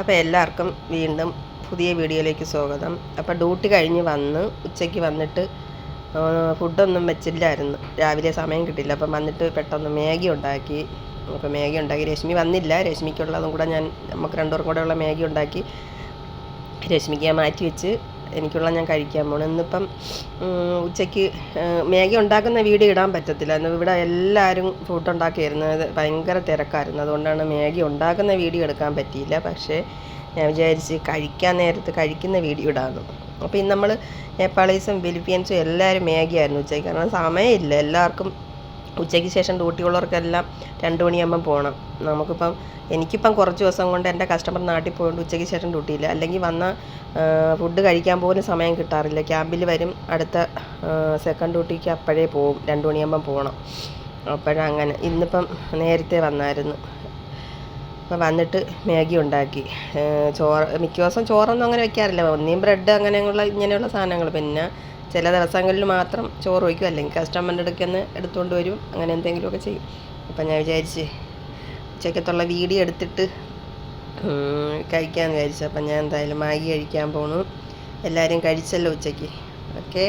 അപ്പോൾ എല്ലാവർക്കും വീണ്ടും പുതിയ വീഡിയോയിലേക്ക് സ്വാഗതം. അപ്പോൾ ഡ്യൂട്ടി കഴിഞ്ഞ് വന്ന് ഉച്ചയ്ക്ക് വന്നിട്ട് ഫുഡൊന്നും വെച്ചില്ലായിരുന്നു. രാവിലെ സമയം കിട്ടില്ല അപ്പം വന്നിട്ട് പെട്ടെന്ന് മാഗി ഉണ്ടാക്കി. അപ്പോൾ മാഗി ഉണ്ടാക്കി. രശ്മി വന്നില്ല. രശ്മിക്കുള്ളതും കൂടെ ഞാൻ നമുക്ക് രണ്ടുപേർക്കും കൂടെ ഉള്ള മാഗി ഉണ്ടാക്കി രശ്മിക്ക് ഞാൻ മാറ്റി വെച്ച് എനിക്കുള്ള ഞാൻ കഴിക്കാൻ പോകണം ഇന്നിപ്പം ഉച്ചയ്ക്ക് മേഘ ഉണ്ടാക്കുന്ന വീഡിയോ ഇടാൻ പറ്റത്തില്ല. ഇന്ന് ഇവിടെ എല്ലാവരും ഫുഡ് ഉണ്ടാക്കിയായിരുന്നു. അത് ഭയങ്കര തിരക്കായിരുന്നു. അതുകൊണ്ടാണ് മേഘ ഉണ്ടാക്കുന്ന വീഡിയോ എടുക്കാൻ പറ്റിയില്ല. പക്ഷേ ഞാൻ വിചാരിച്ച് കഴിക്കാൻ നേരത്ത് കഴിക്കുന്ന വീഡിയോ ഇടാമെന്ന് അപ്പോൾ ഇന്ന് നമ്മൾ നേപ്പാളീസും ഫിലിപ്പീൻസും എല്ലാവരും മാഗി ആയിരുന്നു ഉച്ചയ്ക്ക്. കാരണം സമയമില്ല. എല്ലാവർക്കും ഉച്ചയ്ക്ക് ശേഷം ഡ്യൂട്ടിയുള്ളവർക്കെല്ലാം രണ്ട് മണിയാകുമ്പം പോകണം നമുക്കിപ്പം എനിക്കിപ്പം കുറച്ച് ദിവസം കൊണ്ട് എന്റെ കസ്റ്റമർ നാട്ടിൽ പോയതുകൊണ്ട് ഉച്ചയ്ക്ക് ശേഷം ഡ്യൂട്ടിയില്ല. അല്ലെങ്കിൽ വന്ന ഫുഡ് കഴിക്കാൻ പോലും സമയം കിട്ടാറില്ല. ക്യാമ്പിൽ വരും അടുത്ത സെക്കൻഡ് ഡ്യൂട്ടിക്ക് അപ്പോഴേ പോകും. രണ്ട് മണിയാകുമ്പം പോകണം അപ്പോഴങ്ങനെ ഇന്നിപ്പം നേരത്തെ വന്നായിരുന്നു. അപ്പം വന്നിട്ട് മാഗി ഉണ്ടാക്കി. ചോറ് മിക്ക ദിവസം ചോറൊന്നും അങ്ങനെ വെക്കാറില്ല. ഒന്നിയും ബ്രെഡ് അങ്ങനെയുള്ള ഇങ്ങനെയുള്ള സാധനങ്ങൾ. പിന്നെ ചില ദിവസങ്ങളിൽ മാത്രം ചോറ് വയ്ക്കും അല്ലെങ്കിൽ കസ്റ്റമറിന്റെ അടുക്കൽ നിന്ന് എടുത്തുകൊണ്ട് വരും. അങ്ങനെ എന്തെങ്കിലുമൊക്കെ ചെയ്യും. അപ്പം ഞാൻ വിചാരിച്ച് ഉച്ചക്കത്തുള്ള വീഡിയോ എടുത്തിട്ട് കഴിക്കാമെന്ന് വിചാരിച്ചു. അപ്പം ഞാൻ എന്തായാലും മാഗി കഴിക്കാൻ പോണു. എല്ലാവരും കഴിച്ചല്ലോ ഉച്ചയ്ക്ക് ഓക്കേ?